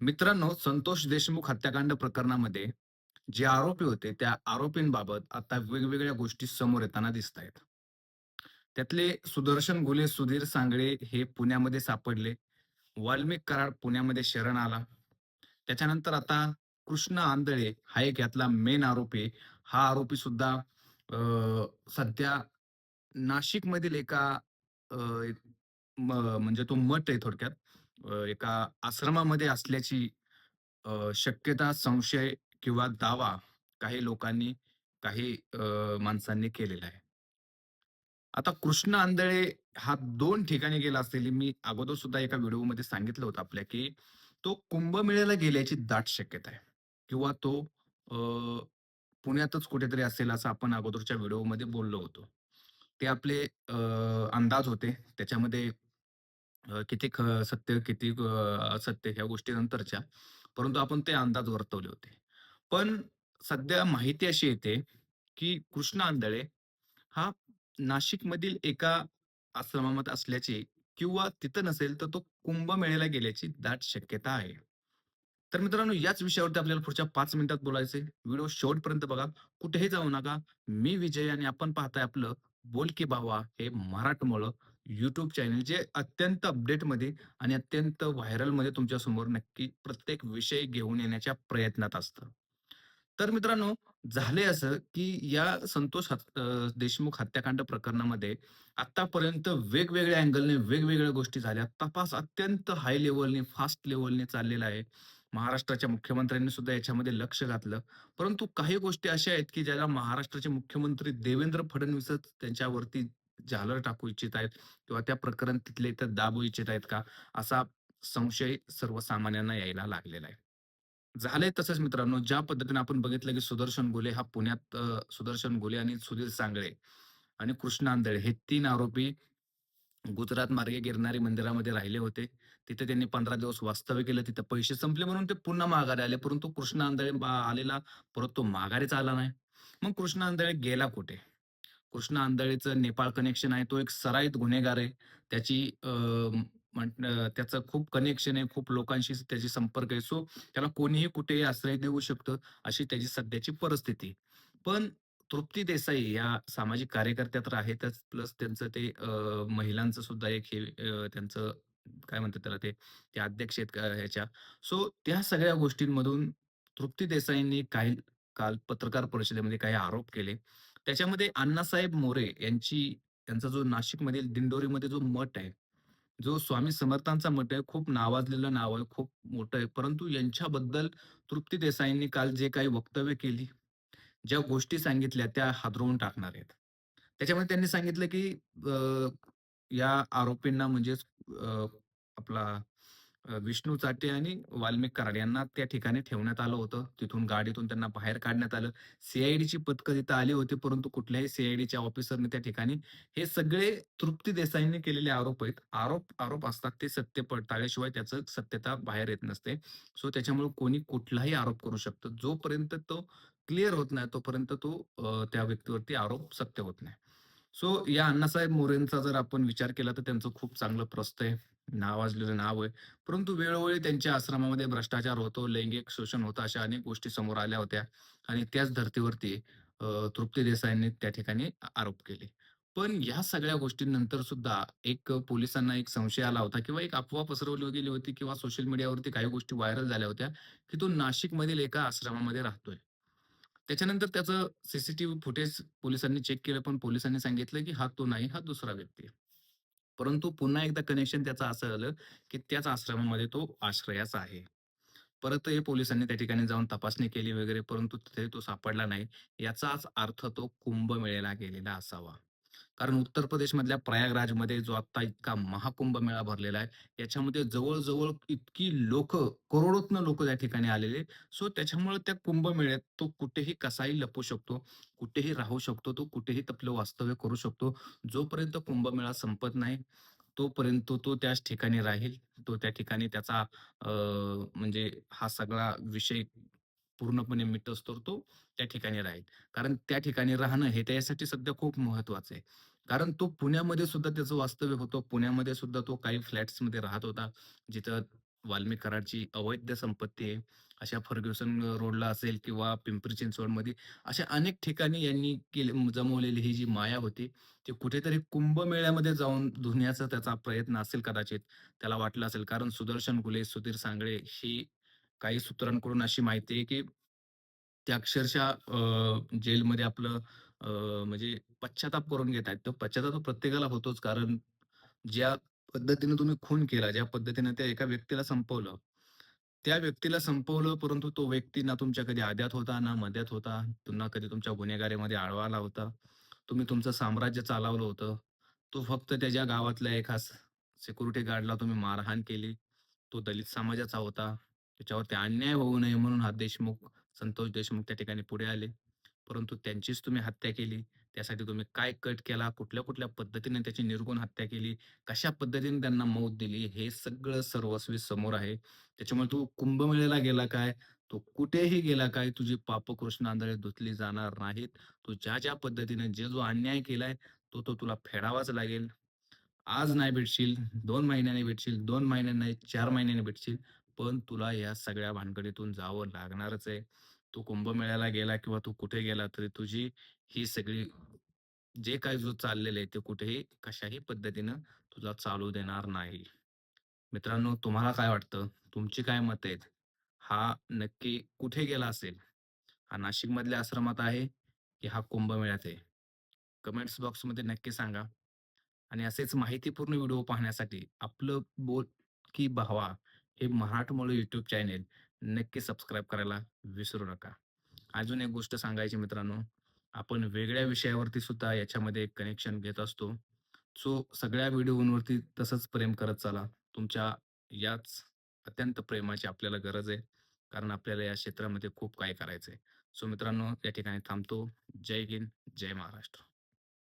मित्रांनो, संतोष देशमुख हत्याकांड प्रकरणामध्ये जे आरोपी होते, त्या आरोपींबाबत आता वेगवेगळ्या गोष्टी समोर येताना दिसतायत. त्यातले सुदर्शन घुले, सुधीर सांगळे हे पुण्यामध्ये सापडले. वाल्मिक कराड पुण्यामध्ये शरण आला. त्याच्यानंतर आता कृष्ण आंधळे हा एक यातला मेन आरोपी हा आरोपी सुद्धा अ, सध्या नाशिकमधील एका म्हणजे तो मठ आहे थोडक्यात. अ, एका आश्रमामध्ये असल्याची अ, शक्यता, संशय किंवा दावा काही लोकांनी, काही अ, माणसांनी केलेला आहे. आता कृष्ण आंधळे हा 2 ठिकाणी गेला असेल. मी अगोदर सुद्धा एका व्हिडिओमध्ये सांगितलं होतं आपल्या, की तो कुंभमेळ्याला गेल्याची दाट शक्यता आहे किंवा तो अ, पुण्यातच कुठेतरी असेल असं आपण अगोदरच्या व्हिडिओमध्ये बोललो होतो. ते आपले अ, अंदाज होते. त्याच्यामध्ये अ, किती ख सत्य, किती अ, असत्य ह्या गोष्टी नंतरच्या. परंतु आपण ते अंदाज वर्तवले होते. पण सध्या माहिती अशी येते, की कृष्ण आंधळे हा नाशिकमधील एका आश्रमामध्ये असल्याची किंवा तिथं नसेल तर तो कुंभमेळ्याला गेल्याची दाट शक्यता आहे. तर मित्रांनो याच विषयावरती आपल्याला पुढच्या 5 मिनिटात बोलायचंय. व्हिडिओ शेवटपर्यंत बघा. कुठेही जाऊ नका. मी विजय आणि आपण पाहताय आपलं बोल की भावा हे मराठमोळं युट्यूब चॅनल जे अत्यंत अपडेटमध्ये आणि अत्यंत व्हायरलमध्ये तुमच्यासमोर नक्की प्रत्येक विषय घेऊन येण्याच्या प्रयत्नात असतं. तर मित्रांनो, झाले असं, की या संतोष देशमुख हत्याकांड प्रकरणामध्ये आत्तापर्यंत वेगवेगळ्या अँगलने वेगवेगळ्या गोष्टी झाल्या. तपास अत्यंत हाय लेवलने फास्ट लेवलने चाललेला आहे. महाराष्ट्राच्या मुख्यमंत्र्यांनी सुद्धा याच्यामध्ये लक्ष घातलं. परंतु काही गोष्टी अशा आहेत, की ज्याला महाराष्ट्राचे मुख्यमंत्री देवेंद्र फडणवीसच त्यांच्यावरती झालर टाकू इच्छित आहेत किंवा त्या प्रकरण तिथले इथं दाबू इच्छित आहेत का? असा संशय सर्वसामान्यांना यायला लागलेला आहे. झालंय तसंच मित्रांनो, ज्या पद्धतीने आपण बघितलं, की सुदर्शन गोले हा पुण्यात सुदर्शन गोले आणि सुधीर सांगळे आणि कृष्ण आंधळे हे तीन आरोपी गुजरात मार्गे गिरणारी मंदिरामध्ये राहिले होते. तिथे त्यांनी 15 दिवस वास्तव्य केलं. तिथे पैसे संपले म्हणून ते पुन्हा माघारी आले. परंतु कृष्ण आंधळे आलेला परत तो माघारीच आला नाही. मग कृष्ण आंधळे गेला कुठे? कृष्ण आंधळेचं नेपाळ कनेक्शन आहे. तो एक सराईत गुन्हेगार आहे. त्याची म्हण त्याचं खूप कनेक्शन आहे. खूप लोकांशी त्याची संपर्क आहे. सो त्याला कोणीही कुठेही आश्रय देऊ शकतं, अशी त्याची सध्याची परिस्थिती. पण तृप्ती देसाई या सामाजिक कार्यकर्त्या तर आहेतच, प्लस त्यांचं ते महिलांचं सुद्धा एक हे त्यांचं काय म्हणतात त्याला ते, ते अध्यक्ष आहेत ह्याच्या. सो त्या सगळ्या गोष्टींमधून तृप्ती देसाईंनी काही काल पत्रकार परिषदेमध्ये काही आरोप केले. त्याच्यामध्ये अण्णासाहेब मोरे यांची त्यांचा जो नाशिकमधील दिंडोरीमध्ये जो मठ आहे, जो स्वामी समर्थांचा मठ आहे, खूप नावाजलेलं नाव आहे, खूप मोठं आहे. परंतु यांच्याबद्दल तृप्ती देसाईंनी काल जे काही वक्तव्य केली, ज्या गोष्टी सांगितल्या त्या हादरवून टाकणार आहेत. त्याच्यामध्ये त्यांनी सांगितलं, की या आरोपींना म्हणजेच आपला विष्णू चाटे आणि वाल्मिक कराड यांना त्या ठिकाणी ठेवण्यात आलं होतं. तिथून गाडीतून त्यांना बाहेर काढण्यात आलं. सीआयडीची पथकं तिथं आली होती, परंतु कुठल्याही सी-आय-डीच्या ऑफिसरने त्या ठिकाणी हे सगळे तृप्ती देसाईंनी केलेले आरोप आहेत. आरोप आरोप असतात ते सत्य पडताळल्याशिवाय त्याचं सत्यता बाहेर येत नसते. सो त्याच्यामुळे कोणी कुठलाही आरोप करू शकतं. जोपर्यंत तो क्लिअर होत नाही, तोपर्यंत तो त्या व्यक्तीवरती आरोप सत्य होत नाही. सो या अण्णासाहेब मोरेंचा जर आपण विचार केला, तर त्यांचं खूप चांगलं प्रस्त आहे. नावाजलेलं नाव आहे. परंतु वेळोवेळी त्यांच्या आश्रमामध्ये भ्रष्टाचार होतो, लैंगिक शोषण होतं, अशा अनेक गोष्टी समोर आल्या होत्या आणि त्याच धर्तीवरती तृप्ती देसाईंनी त्या ठिकाणी आरोप केले. पण या सगळ्या गोष्टींनंतर सुद्धा एक पोलिसांना एक संशय आला होता किंवा एक अफवा पसरवली गेली होती किंवा सोशल मीडियावरती काही गोष्टी व्हायरल झाल्या होत्या, की तो नाशिकमधील एका आश्रमामध्ये राहतोय. त्याच्यानंतर त्याचं सीसीटीव्ही फुटेज पोलिसांनी चेक केलं, पण पोलिसांनी सांगितलं, की हा तो नाही, हा दुसरा व्यक्ती आहे. परंतु पुन्हा एकदा कनेक्शन त्याचं असं आलं, की त्याच आश्रमामध्ये तो आश्रयाचा आहे. परतही पोलिसांनी त्या ठिकाणी जाऊन तपासणी केली वगैरे, परंतु तिथे तो सापडला नाही. याचाच अर्थ तो कुंभमेळ्याला गेलेला असावा. कारण उत्तर प्रदेशमधल्या प्रयागराजमध्ये जो आता इतका महाकुंभ मेळा भरलेला आहे, याच्यामध्ये जवळजवळ इतकी लोक करोडोतनं लोक त्या ठिकाणी आलेले. सो त्याच्यामुळे त्या कुंभमेळ्यात तो कुठेही कसाही लपू शकतो, कुठेही राहू शकतो, तो कुठेही आपलं वास्तव्य करू शकतो. जोपर्यंत कुंभमेळा संपत नाही, तोपर्यंत तो त्याच ठिकाणी राहील. तो त्या ठिकाणी त्याचा म्हणजे हा सगळा विषय पूर्णपणे मिटोस्तोवर तो त्या ठिकाणी राहील. कारण त्या ठिकाणी राहणं हे त्यासाठी सध्या खूप महत्त्वाचं आहे. कारण तो पुण्यामध्ये सुद्धा त्याचं वास्तव्य होतं. पुण्यामध्ये सुद्धा तो काही फ्लॅट्समध्ये राहत होता. जिथं वाल्मिक कराडची अवैध संपत्ती आहे. अशा फर्ग्युसन रोडला असेल किंवा पिंपरी चिंचवडमध्ये अशा अनेक ठिकाणी यांनी केले जमवलेली ही जी माया होती, ती कुठेतरी कुंभमेळ्यामध्ये जाऊन धुण्याचा त्याचा प्रयत्न असेल कदाचित. त्याला वाटलं असेल कारण सुदर्शन गुले सुधीर सांगळे ही काही सूत्रांकडून अशी माहिती आहे, की ते अक्षरशः जेलमध्ये आपलं म्हणजे पश्चाताप करून घेत आहेत. तर पश्चाताप प्रत्येकाला होतोच कारण ज्या पद्धतीने तुम्ही खून केला, ज्या पद्धतीने त्या एका व्यक्तीला संपवलं, त्या व्यक्तीला संपवलं, परंतु तो व्यक्ती ना तुमच्या कधी आद्यात होता, ना मध्यात होता, ना कधी तुमच्या गुन्हेगारीमध्ये आळवा आला होता. तुम्ही तुमचं साम्राज्य चालवलं होतं. तो फक्त त्याच्या गावातल्या एका सिक्युरिटी गार्डला तुम्ही मारहाण केली. तो दलित समाजाचा होता. त्याच्यावरती अन्याय होऊ नये म्हणून हा देशमुख, संतोष देशमुख त्या ठिकाणी पुढे आले. परंतु त्यांचीच तुम्ही हत्या केली. त्यासाठी तुम्ही काय कट केला, कुठल्या-कुठल्या पद्धतीने त्याची निर्गुण हत्या केली, कशा पद्धतीने त्यांना मौत दिली, हे सगळं सर्वस्वी समोर आहे. त्याच्यामुळे तू कुंभमेळ्याला गेला काय, तू कुठेही गेला काय, तुझी पाप कृष्ण आंधळे धुतली जाणार नाहीत. तू ज्या-ज्या पद्धतीने जे जो अन्याय केलाय, तो तो तुला फेडावाच लागेल. आज नाही भेटशील, दोन महिन्याने भेटशील, दोन महिन्यांनी चार महिन्याने भेटशील, पण तुला या सगळ्या भानगडीतून जावं लागणारच आहे. तू कुंभमेळ्याला गेला किंवा तू कुठे गेला तरी तुझी ही सगळी जे काही जो चाललेलं आहे ते कुठेही कशाही पद्धतीनं तुला चालू देणार नाही. मित्रांनो, तुम्हाला काय वाटतं? तुमची काय मतं आहेत? हा नक्की कुठे गेला असेल? हा नाशिकमधल्या आश्रमात आहे, की हा कुंभमेळ्यात आहे? कमेंट्स बॉक्समध्ये नक्की सांगा. आणि असेच माहितीपूर्ण व्हिडिओ पाहण्यासाठी आपलं बोल की भावा हे मराठमोळं यूट्यूब चॅनेल नक्की सबस्क्राईब करायला विसरू नका. अजून एक गोष्ट सांगायची मित्रांनो, आपण वेगळ्या विषयावरती सुद्धा याच्यामध्ये कनेक्शन घेत असतो. सो सगळ्या व्हिडिओवरती तसंच प्रेम करत चला. तुमच्या याच अत्यंत प्रेमाची आपल्याला गरज आहे. कारण आपल्याला या क्षेत्रामध्ये खूप काही करायचं आहे. सो मित्रांनो, या ठिकाणी थांबतो. जय हिंद, जय महाराष्ट्र.